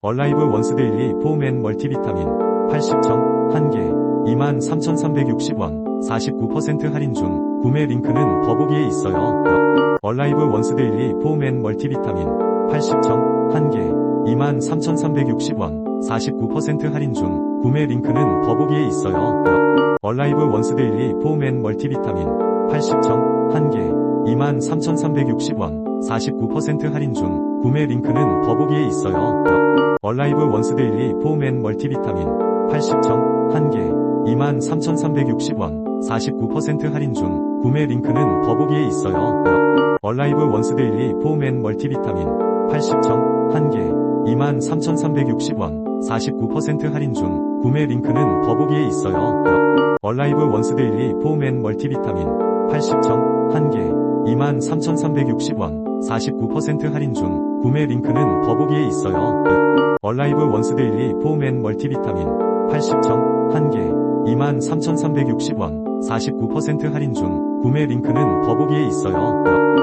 얼라이브 원스데일리 포맨 멀티비타민 80점 1개 23,360원 49% 할인 중 구매 링크는 더보기에 있어요. 얼라이브 원스데일리 포맨 멀티비타민 80점 1개 23,360원 49% 할인 중 구매 링크는 더보기에 있어요. 얼라이브 원스데일리 포맨 멀티비타민 80점 1개 23,360원 49% 할인 중 구매 링크는 더보기에 있어요. 얼라이브 원스데일리 포맨 멀티비타민 80점 1개 23,360원 49% 할인 중 구매 링크는 더보기에 있어요. 얼라이브 원스데일리 포맨 멀티비타민 80점 1개 23,360원 49% 할인 중 구매 링크는 더보기에 있어요. 얼라이브 원스데일리 포맨 멀티비타민 80점 1개 23,360원 49% 할인 중 구매 링크는 더보기에 있어요. 얼라이브 원스데일리 포맨 멀티비타민 80점 1개 23,360원 49% 할인 중 구매 링크는 더보기에 있어요.